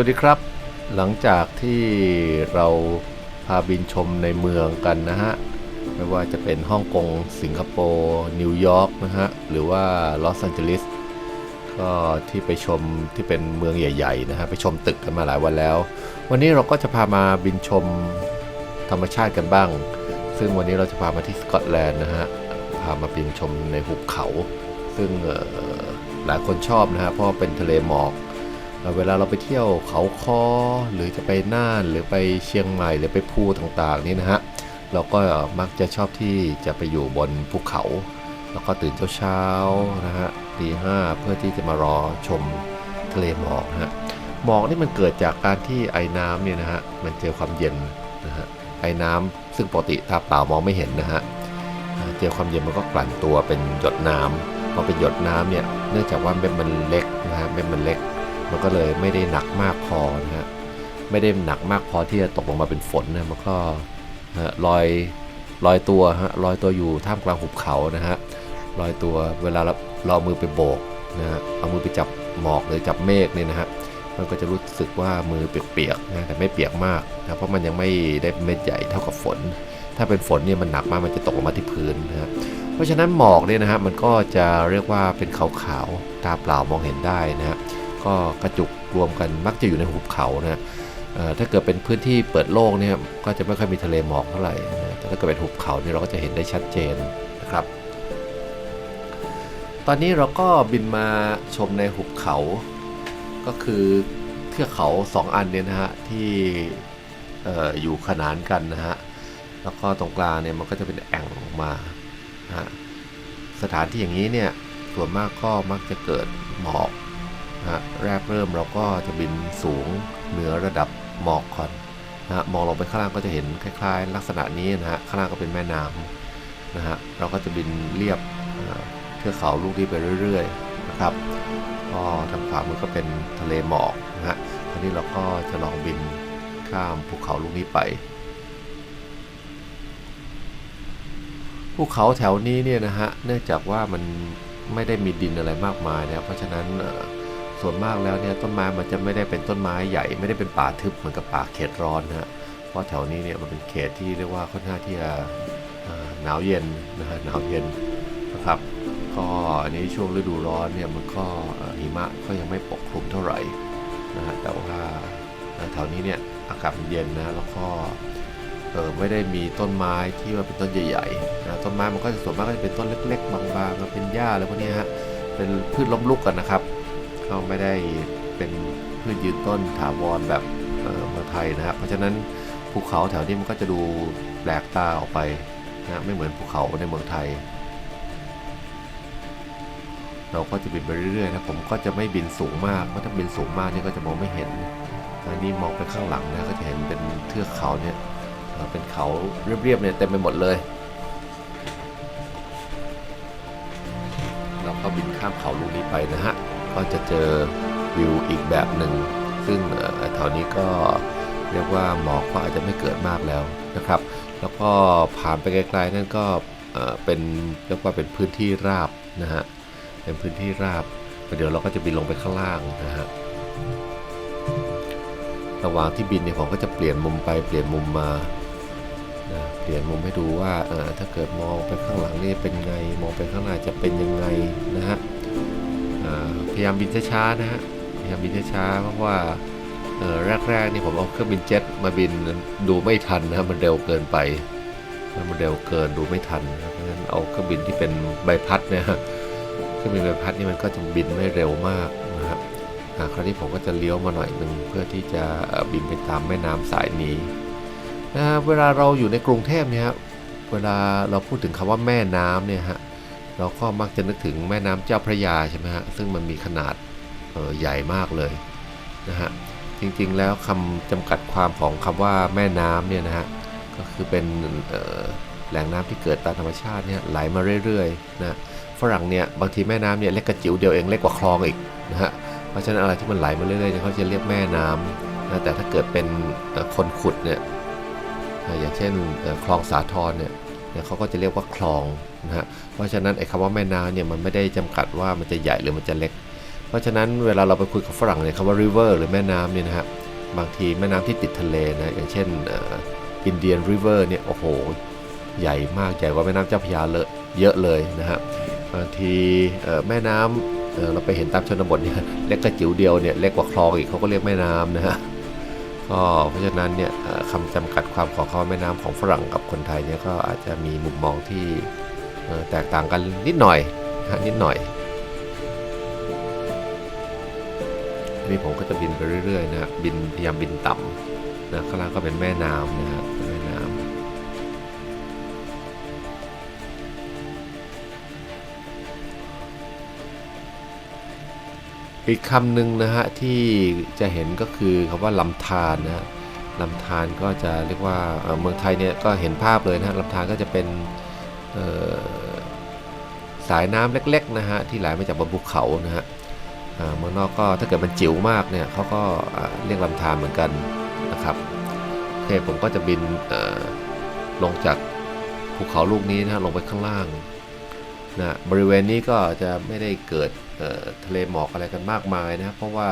วัสดีครับ หลังจากที่เราพาบินชมในเมืองกันนะฮะ ไม่ว่าจะเป็นฮ่องกง สิงคโปร์ นิวยอร์กนะฮะ หรือว่าลอสแอนเจลิส ก็ที่ไปชมที่เป็นเมืองใหญ่ๆนะฮะ ไปชมตึกกันมาหลายวันแล้ว วันนี้เราก็จะพามาบินชมธรรมชาติกันบ้าง ซึ่งวันนี้เราจะพามาที่สกอตแลนด์นะฮะ พามาบินชมในหุบเขา ซึ่งหลายคนชอบนะฮะ เพราะเป็นทะเลหมอก เวลาเราไปเที่ยวเขาคอหรือจะไปน่านหรือไปเชียงใหม่หรือไปภูต่างๆนี่นะฮะเราก็มักจะชอบที่จะไปอยู่บนภูเขา แล้วก็ตื่นเช้าๆนะฮะตีห้าเพื่อที่จะมารอชมทะเลหมอกนะฮะหมอกนี่มันเกิดจากการที่ไอ้น้ำเนี่ยนะฮะมันเจอความเย็นนะฮะไอ้น้ำซึ่งปกติตาเปล่ามองไม่เห็นนะฮะเจอความเย็นมันก็กลั่นตัวเป็นหยดน้ำพอเป็นหยดน้ำเนี่ยเนื่องจากว่าเม็ดมันเล็กนะฮะเม็ดมันเล็ก มันก็เลยไม่ได้หนักมากพอนะฮะไม่ได้หนักมากพอที่จะตกลงมาเป็นฝนนะมันก็ลอยลอยตัวฮะลอยตัวอยู่ท่ามกลางหุบเขานะฮะลอยตัวเวลาเราเราเอามือไปโบกนะฮะเอามือไปจับหมอกหรือจับเมฆเนี่ยนะฮะมันก็จะรู้สึกว่ามือเปียกๆนะแต่ไม่เปียกมากนะเพราะมันยังไม่ได้เม็ดใหญ่เท่ากับฝน ถ้าเป็นฝนเนี่ยมันหนักมากมันจะตกลงมาที่พื้นนะฮะเพราะฉะนั้นหมอกเนี่ยนะฮะมันก็จะเรียกว่าเป็นขาวๆตาเปล่ามองเห็นได้นะฮะ ก็กระจุกรวมกันมักจะอยู่ในหุบเขานะเอ่อถ้าเกิดเป็นพื้นที่เปิดโล่งเนี่ยก็จะไม่ค่อยมีทะเลหมอกเท่าไหร่แต่ถ้าเกิดเป็นหุบเขาเนี่ยเราก็จะเห็นได้ชัดเจนนะครับ ตอนนี้เราก็บินมาชมในหุบเขา ก็คือเทือกเขาสองอันเนี่ยนะฮะที่อ่อยู่ขนานกันนะฮะแล้วก็ตรงกลางเนี่ยมันก็จะเป็นแอ่งออกมาสถานที่อย่างนี้เนี่ยส่วนมากก็มักจะเกิดหมอก ฮะแรกเริ่มเราก็จะบินสูงเหนือระดับหมอกก่อนนะฮะมองลงไปข้างล่างก็จะเห็นคล้ายๆ ลักษณะนี้นะฮะข้างล่างก็เป็นแม่น้ำนะฮะเราก็จะบินเรียบเทือกเขาลูกนี้ไปเรื่อยๆนะครับก็ทางขวามือก็เป็นทะเลหมอกนะฮะทีนี้เราก็จะลองบินข้ามภูเขาลูกนี้ไปภูเขาแถวนี้เนี่ยนะฮะเนื่องจากว่ามันไม่ได้มีดินอะไรมากมายนะเพราะฉะนั้นเส่วนมากแล้วเนี่ยต้นไม้มันจะไม่ได้เป็นต้นไม้ใหญ่ ไม่ได้เป็นป่าทึบเหมือนกับป่าเขตร้อนนะฮะเพราะแถวนี้เนี่ยมันเป็นเขตที่เรียกว่าค่อนข้างที่จะหนาวเย็นนะฮะหนาวเย็นนะครับก็อันนี้ช่วงฤดูร้อนเนี่ยมันก็หิมะก็ยังไม่ปกคลุมเท่าไหร่นะฮะแต่ว่าแถวนี้เนี่ยอากาศเย็นนะแล้วก็เออไม่ได้มีต้นไม้ที่ว่าเป็นต้นใหญ่ๆนะต้นไม้มันก็จะส่วนมากก็จะเป็นต้นเล็ก ๆ บางๆเป็นหญ้าอะไรพวกนี้ฮะเป็นพืชล้มลุกกันนะครับ ก็ไม่ได้เป็นพืชยืนต้นถาวรแบบเมืองไทยนะครับ เพราะฉะนั้นภูเขาแถวนี้มันก็จะดูแปลกตาออกไปนะไม่เหมือนภูเขาในเมืองไทย เราก็จะบินไปเรื่อยๆนะผมก็จะไม่บินสูงมากเพราะถ้าบินสูงมากเนี่ยก็จะมองไม่เห็นอันนี้มองไปข้างหลังนะก็จะเห็นเป็นเทือกเขาเนี่ยเป็นเขาเรียบๆเนี่ยเต็มไปหมดเลย เราก็บินข้ามเขาลูกนี้ไปนะฮะ ก็จะเจอวิวอีกแบบหนึ่ง ซึ่งแถวนี้ก็เรียกว่าหมอกก็อาจจะไม่เกิดมากแล้วนะครับ แล้วก็ผ่านไปไกลๆนั่นก็เป็นเรียกว่าเป็นพื้นที่ราบนะฮะ เป็นพื้นที่ราบเดี๋ยวเราก็จะบินลงไปข้างล่างนะฮะ ระหว่างที่บินเนี่ยผมก็จะเปลี่ยนมุมไปเปลี่ยนมุมมานะเปลี่ยนมุมให้ดูว่าเออถ้าเกิดมองไปข้างหลังนี่เป็นไง มองไปข้างหน้าจะเป็นยังไงนะฮะ ยายามบินช้าๆนะฮะพยายามบินช้าๆเพราะว่าเออแรกๆนี่ผมเอาเครื่องบินเจ็ตมาบินดูไม่ทันนะมันเร็วเกินไปมันเร็วเกินดูไม่ทันเพราะฉะนั้นเอาเครื่องบินที่เป็นใบพัดเนี่ยเครื่องบินใบพัดนี่มันก็จะบินไม่เร็วมากนะครับคราวนี้ผมก็จะเลี้ยวมาหน่อยหนึ่งเพื่อที่จะบินไปตามแม่น้ำสายนี้นะเวลาเราอยู่ในกรุงเทพเนี่ยฮะเวลาเราพูดถึงคำว่าแม่น้ำเนี่ยฮะ เราก็มักจะนึกถึงแม่น้ำเจ้าพระยาใช่ไหมฮะซึ่งมันมีขนาดใหญ่มากเลยนะฮะจริงๆแล้วคำจำกัดความของคำว่าแม่น้ำเนี่ยนะฮะก็คือเป็นแหล่งน้ำที่เกิดตามธรรมชาติเนี่ยไหลมาเรื่อยๆนะฝรั่งเนี่ยบางทีแม่น้ำเนี่ยเล็กกระจิ๋วเดียวเองเล็กกว่าคลองอีกนะฮะเพราะฉะนั้นอะไรที่มันไหลมาเรื่อยๆเขาจะเรียกแม่น้ำนะแต่ถ้าเกิดเป็นคนขุดเนี่ยอย่างเช่นคลองสาทรเนี่ย เนี่ยเขาก็จะเรียกว่าคลองนะฮะเพราะฉะนั้นไอ้คำว่าแม่น้ำเนี่ยมันไม่ได้จำกัดว่ามันจะใหญ่หรือมันจะเล็ก เพราะฉะนั้นเวลาเราไปคุยกับฝรั่งเนี่ยคำว่า river หรือแม่น้ำเนี่ยนะฮะบางทีแม่น้ำที่ติดทะเลนะอย่างเช่นอินเดียนริเวอร์เนี่ยโอ้โห ใหญ่มากใหญ่กว่าแม่น้ำเจ้าพระยาเลยเยอะเลยนะฮะบางทีแม่น้ำเอ่อเราไปเห็นตามชนบทเนี่ยเล็กกระจิ๋วเดียวเนี่ยเล็กกว่าคลองอีกเขาก็เรียกแม่น้ำนะฮะ ก็เพราะฉะนั้นเนี่ยคำจำกัดความของคำว่าแม่น้ำของฝรั่งกับคนไทยเนี่ยก็อาจจะมีมุมมองที่แตกต่างกันนิดหน่อยนะฮะนิดหน่อยอันนี้ผมก็จะบินไปเรื่อยๆนะบินพยายามบินต่ำนะข้างล่างก็เป็นแม่น้ำนะครับ อีกคำหนึ่งนะฮะที่จะเห็นก็คือคำว่าลำธารนะฮะลำธารก็จะเรียกว่าเมืองไทยเนี่ยก็เห็นภาพเลยนะฮะลำธารก็จะเป็นสายน้ำเล็กๆนะฮะที่ไหลมาจากบนภูเขานะฮะเมืองนอกก็ถ้าเกิดมันจิ๋วมากเนี่ยเขาก็เรียกลำธารเหมือนกันนะครับโอเคผมก็จะบินลงจากภูเขาลูกนี้นะฮะลงไปข้างล่าง นะบริเวณนี้ก็จะไม่ได้เกิดทะเลหมอกอะไรกันมากมายนะครับเพราะว่า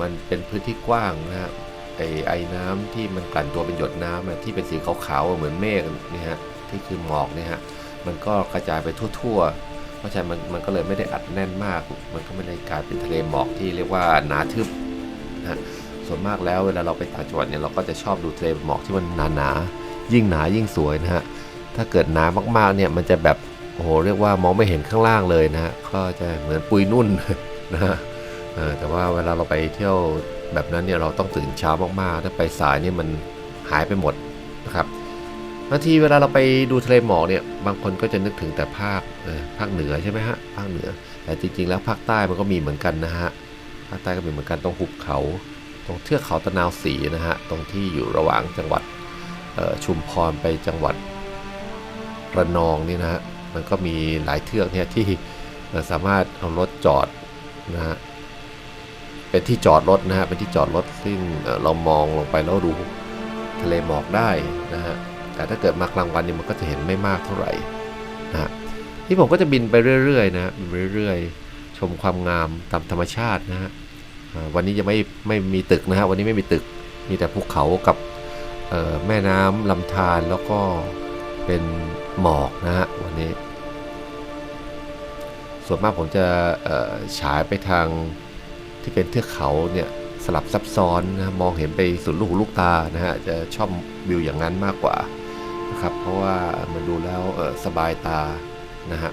มันเป็นพื้นที่กว้างนะไอไอน้ำที่มันกลั่นตัวเป็นหยดน้ำที่เป็นสีขาวๆเหมือนเมฆนี่ฮะที่คือหมอกเนี่ยฮะมันก็กระจายไปทั่วๆ เพราะฉะนั้นมันก็เลยไม่ได้อัดแน่นมาก มันก็ไม่ได้กลายเป็นทะเลหมอกที่เรียกว่าหนาทึบนะฮะส่วนมากแล้วเวลาเราไปต่างจังหวัดเนี่ยเราก็จะชอบดูทะเลหมอกที่มันหนาๆยิ่งหนายิ่งสวยนะฮะถ้าเกิดหนามากๆเนี่ยมันจะแบบ โอ้โหเรียกว่ามองไม่เห็นข้างล่างเลยนะฮะก็จะเหมือนปุยนุ่นนะฮะแต่ว่าเวลาเราไปเที่ยวแบบนั้นเนี่ยเราต้องตื่นเช้ามากๆ ถ้าไปสายเนี่ยมันหายไปหมดนะครับบางทีเวลาเราไปดูทะเลหมอกเนี่ยบางคนก็จะนึกถึงแต่ภาคภาคเหนือใช่ไหมฮะภาคเหนือ แต่จริงๆแล้วภาคใต้มันก็มีเหมือนกันนะฮะภาคใต้ก็มีเหมือนกันตรงหุบเขา ตรงเทือกเขาตะนาวศรีนะฮะตรงที่อยู่ระหว่างจังหวัดชุมพรไปจังหวัดระนองนี่นะฮะ มันก็มีหลายเทือกเนี่ยที่เอ่อสามารถเอารถจอดนะฮะเป็นที่จอดรถนะฮะเป็นที่จอดรถซึ่งเรามองลงไปแล้วดูทะเลหมอกได้นะฮะแต่ถ้าเกิดมากลางวันเนี่ยมันก็จะเห็นไม่มากเท่าไหร่นะฮะที่ผมก็จะบินไปเรื่อยๆนะบินไปเรื่อยๆชมความงามตามธรรมชาตินะฮะวันนี้จะไม่ไม่มีตึกนะฮะวันนี้ไม่มีตึกมีแต่ภูเขากับแม่น้ำลำธารแล้วก็เป็น หมอกนะฮะวันนี้ ส่วนมากผมจะฉายไปทางที่เป็นเทือกเขาเนี่ยสลับซับซ้อนนะมองเห็นไปสุดลูกหูลูกตานะฮะจะชอบวิวอย่างนั้นมากกว่านะครับเพราะว่ามันดูแล้วสบายตานะฮะ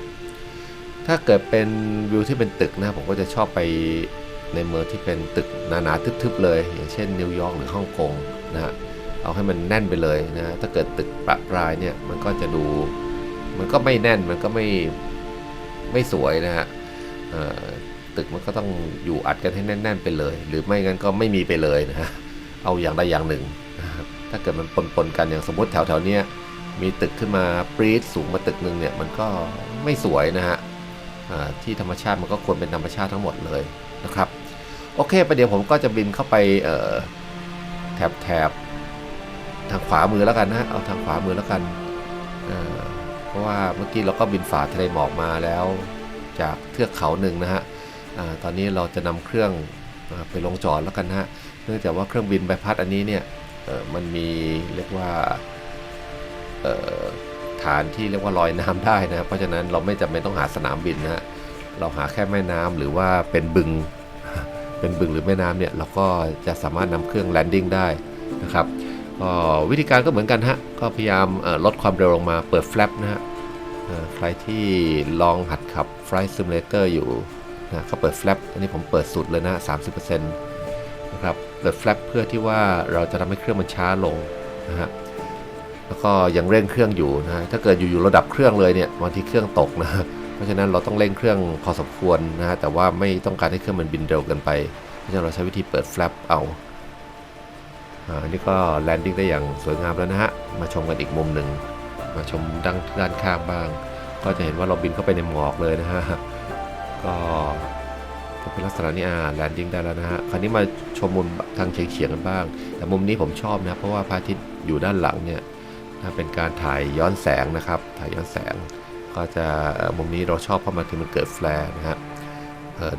ถ้าเกิดเป็นวิวที่เป็นตึกนะผมก็จะชอบไปในเมืองที่เป็นตึกหนาๆทึบๆเลย อย่างเช่นนิวยอร์กหรือฮ่องกงนะฮะ เอาให้มันแน่นไปเลยนะฮะถ้าเกิดตึกประปรายเนี่ยมันก็จะดู มันก็ไม่แน่นมันก็ไม่ไม่สวยนะฮะตึกมันก็ต้องอยู่อัดกันให้แน่น ๆ ไปเลย หรือไม่งั้นก็ไม่มีไปเลยนะฮะเอาอย่างใดอย่างหนึ่ง ถ้าเกิดมันปนๆกันอย่างสมมติแถวๆเนี้ยมีตึกขึ้นมาปรี๊ดสูงมาตึกหนึ่งเนี่ยมันก็ไม่สวยนะฮะอ่าที่ธรรมชาติมันก็ควรเป็นธรรมชาติทั้งหมดเลยนะครับ โอเคประเดี๋ยวผมก็จะบินเข้าไปแถบแถบ ทางขวามือแล้วกันนะฮะเอาทางขวามือแล้วกันเเพราะว่าเมื่อกี้เราก็บินฝ่าทะเลหมอกมาแล้ว จากเทือกเขาหนึ่งนะฮะอตอนนี้เราจะนำเครื่องไปลงจอดแล้วกันนะฮะเนื่องจากว่าเครื่องบินใบพัดอันนี้เนี่ยมันมีเรียกว่าฐานที่เรียกว่าลอยน้ำได้นะเพราะฉะนั้นเราไม่จำเป็นต้องหาสนามบินนะฮะเราหาแค่แม่น้ำหรือว่าเป็นบึงเป็นบึงหรือแม่น้ำเนี่ยเราก็จะสามารถนำเครื่องแลนดิ้งได้นะครับ ก็วิธีการก็เหมือนกันฮะ ก็พยายามลดความเร็วลงมาเปิดแฟลปนะฮะใครที่ลองหัดขับ Flight Simulator อยู่นะก็เปิดแฟลปอันนี้ผมเปิดสุดเลยนะ30%นะครับเปิดแฟลปเพื่อที่ว่าเราจะทำให้เครื่องมันช้าลงนะฮะแล้วก็ยังเร่งเครื่องอยู่นะถ้าเกิดอยู่ๆระดับเครื่องเลยเนี่ยบางทีเครื่องตกนะฮะเพราะฉะนั้นเราต้องเร่งเครื่องพอสมควรนะฮะแต่ว่าไม่ต้องการให้เครื่องมันบินเร็วเกินไปเพราะฉะนั้นเราใช้วิธีเปิดแฟลปเอา อันนี้ก็แลนดิ้งได้อย่างสวยงามแล้วนะฮะ มาชมกันอีกมุมหนึ่ง มาชมด้านด้านข้างบ้าง ก็จะเห็นว่าเราบินเข้าไปในหมอกเลยนะฮะ ก็เป็นลักษณะนี้อ่าแลนดิ้งได้แล้วนะฮะ คราวนี้มาชมมุมทางเฉียงเฉียงๆกันบ้าง แต่มุมนี้ผมชอบนะเพราะว่าพระอาทิตย์อยู่ด้านหลังเนี่ยเป็นการถ่ายย้อนแสงนะครับ ถ่ายย้อนแสง ก็จะมุมนี้เราชอบเพราะมันคือมันเกิดแฟลร์นะฮะ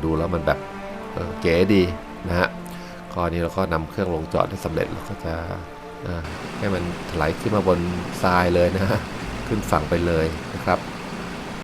ดูแล้วมันแบบเก๋ดีนะฮะ ข้อนี้เราก็นำเครื่องลงจอดได้สำเร็จเราก็จะให้มันถลายขึ้นมาบนทรายเลยนะฮะขึ้นฝั่งไปเลยนะครับ